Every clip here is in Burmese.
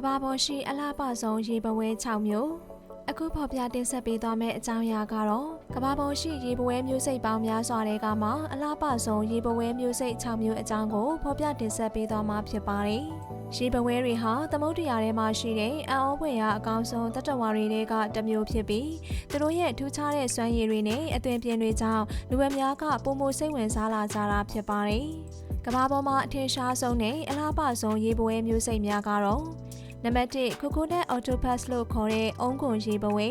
ကဘာပေါ်ရှိအလားပဆုံးရေပဝဲ6မျိုးအခုဖော်ပြတင်ဆက်ပေးသွားမယ့်အကြောင်းအရာကတော့ကဘာပေါ်ရှိရေပဝဲမျိုးစိတ်ပေါင်းများစွာတဲ့ကမှာအလားပဆုံးရေပဝဲမျိုးစိတ်6မျိုးအကြောင်းကိုဖော်ပြတင်ဆက်ပေးသွားမှာဖြစ်ပါတယ်။ရေပဝဲတွေဟာသမုဒ္ဒရာထဲမှာရှိတဲ့အံ့ဩဖွယ်ရာအကောင်ဆုံးတတ္တဝါတွေထဲကတစ်မျိုးဖြစ်ပြီးသူတို့ရဲ့ထူးခြားတဲ့စွမ်းရည်တွေနဲ့အသွင်ပြင်တွေကြောင့်လူအများကပုံမစိတ်ဝင်စားလာကြတာဖြစ်ပါတယ်။ကဘာပေါ်မှာအထင်ရှားဆုံးနဲ့အလားပဆုံးရေပဝဲမျိုးစိတ်များကတော့ နံပါတ်1 Coconut Octopus လို့ခေါ်တဲ့အုံးခွန်ရေပဝဲ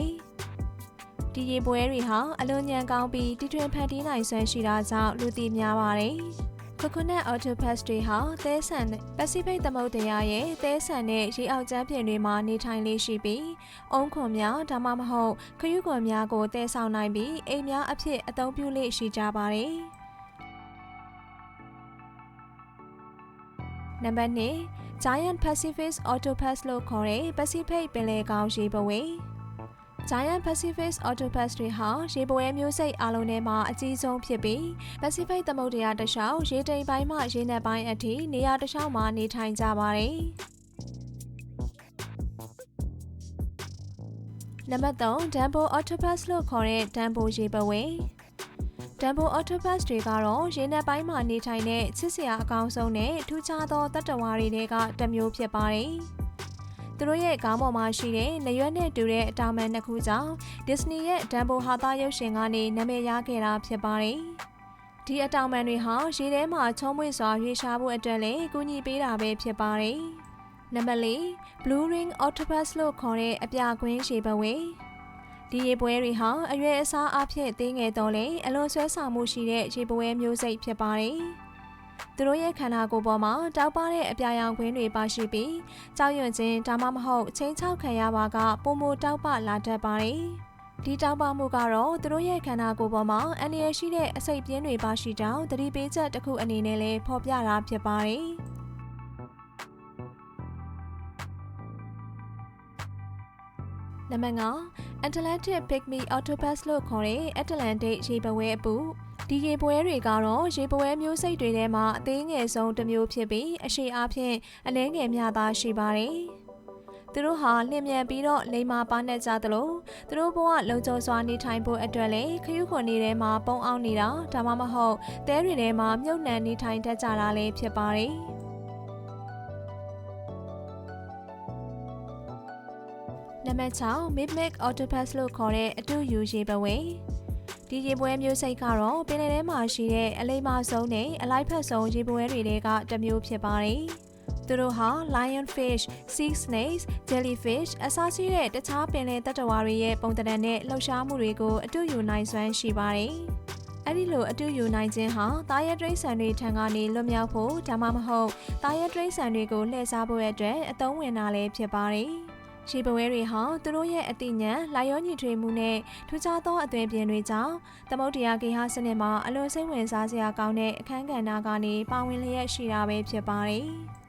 ဒီရေပွဲတွေဟာအလွန်ညံကောင်းပြီးတီထွင်ဖန်တီးနိုင်စွမ်းရှိတာကြောင့်လူသိများပါတယ်။ Coconut Octopus တွေဟာသဲဆန်တဲ့ Pacific သမုဒ္ဒရာရဲ့သဲဆန်တဲ့ရေအောက်ကျမ်းပြင်တွေမှာနေထိုင်လေးရှိပြီးအုံးခွန်များဒါမှမဟုတ်ခရုခွန်များကိုသဲဆောင်နိုင်ပြီးအိမ်များအဖြစ်အသုံးပြုလေးရှိကြပါတယ်။နံပါတ်2 Giant Pacific Octopus လို့ခေါ်တဲ့ Pacific ပင်လယ်ကောင် ရေပဝေ Giant Pacific Octopus တွေဟာရေပဝဲမျိုးစိတ်အလုံးထဲမှာအကြီးဆုံးဖြစ်ပြီး Pacific သမုဒ္ဒရာတစ်လျှောက်ရေတိမ်ပိုင်းမှရေနက်ပိုင်းအထိနေရာတစ်လျှောက်မှာနေထိုင်ကြပါတယ်။နံပါတ်3 Dumbo Octopus လို့ခေါ်တဲ့ Dumbo ရေပဝဲ ဒမ်ဘိုအော်တိုပတ်စ်တွေကတော့ရေနက်ပိုင်းမှာနေထိုင်တဲ့ချစ်စရာအကောင်းဆုံးနဲ့ထူးခြားသောတတ္တဝါတွေထဲကတစ်မျိုးဖြစ်ပါတယ်။သူတို့ရဲ့ခေါင်းပေါ်မှာရှိတဲ့နရွက်နဲ့တူတဲ့အတောင်ပံနှစ်ခုကြောင့်ဒစ္စနီရဲ့ဒမ်ဘိုဟာသားရုပ်ရှင်ကနေနာမည်ရခဲ့တာဖြစ်ပါတယ်။ဒီအတောင်ပံတွေဟာရေထဲမှာချုံးမွေ့စွာရွေးရှားဖို့အတွက်လည်းကူညီပေးတာပဲဖြစ်ပါတယ်။နံပါတ်၄ Blue Ring Octopus လို့ခေါ်တဲ့အပြာကွင်းရေပဝေး ဒီရေပွဲတွေဟာအရွယ်အစားအဖြစ်သေးငယ်တော့လေအလွန်ဆွဲဆောင်မှုရှိတဲ့ရေပွဲမျိုးစိတ်ဖြစ်ပါတယ်။သူတို့ရဲ့ခန္ဓာကိုယ်ပေါ်မှာတောက်ပတဲ့အပြာရောင်ခွင်းတွေပါရှိပြီးကြောက်ရွံ့ခြင်းဒါမှမဟုတ်ချင်းချောက်ခံရပါကပုံမတောက်ပလာတတ်ပါတယ်။ဒီတောက်ပမှုကတော့သူတို့ရဲ့ခန္ဓာကိုယ်ပေါ်မှာအန္တရာယ်ရှိတဲ့အစိတ်ပြင်းတွေပါရှိကြောင်းသတိပေးချက်တစ်ခုအနေနဲ့လည်းဖော်ပြတာဖြစ်ပါတယ်။ နံပါတ်5 Atlantic Pygmy Octopus လို့ခေါ်တဲ့ Atlantic ရေပဝဲအပူဒီရေပွဲတွေကတော့ရေပွဲမျိုးစိတ်တွေထဲမှာအသေးငယ်ဆုံးတစ်မျိုးဖြစ်ပြီးအရှိအားဖြင့်အနှဲငယ်များသာရှိပါတယ်။သူတို့ဟာလျင်မြန်ပြီးတော့လိမ္မာပါနဲ့ကြသလိုသူတို့ဘဝလုံခြုံစွာနေထိုင်ဖို့အတွက်လည်းခရုခွန်နေထဲမှာပုံအောင်နေတာဒါမှမဟုတ်တဲတွေထဲမှာမြုပ်နှံနေထိုင်တတ်ကြတာလည်းဖြစ်ပါတယ်။ နံပါတ်6 Mimic Octopus လို့ခေါ်တဲ့အတူယူရေပဝေဒီရေပွဲမျိုးစိတ်ကတော့ပင်လယ်ထဲမှာရှိတဲ့အလိမ္မာဆုံးနဲ့အလိုက်ဖက်ဆုံးရေပွဲတွေထဲကတစ်မျိုးဖြစ်ပါတယ်။သူတို့ဟာ lionfish, sea snakes, jellyfish အစားရှိတဲ့တခြားပင်လယ်တတ္တဝါတွေရဲ့ပုံသဏ္ဍာန်နဲ့လှုပ်ရှားမှုတွေကိုအတူယူနိုင်စွမ်းရှိပါတယ်။အဲ့ဒီလိုအတူယူနိုင်ခြင်းဟာတာရက်တရိတ်ဆန်တွေထံကနေလွတ်မြောက်ဖို့ဒါမှမဟုတ်တာရက်တရိတ်ဆန်တွေကိုလှည့်စားဖို့အတွက်အသုံးဝင်တာလည်းဖြစ်ပါတယ်။ ရေပဝဲတွေဟာသူတို့ရဲ့အသိဉာဏ်လာရောညီထွေမှုနဲ့ထူးခြားသောအသွင်ပြင်တွေကြောင့်သမုဒ္ဒရာဂေဟစနစ်မှာအလွန်စိတ်ဝင်စားစရာကောင်းတဲ့အခန်းကဏ္ဍကနေပါဝင်လျက်ရှိတာပဲဖြစ်ပါတယ်။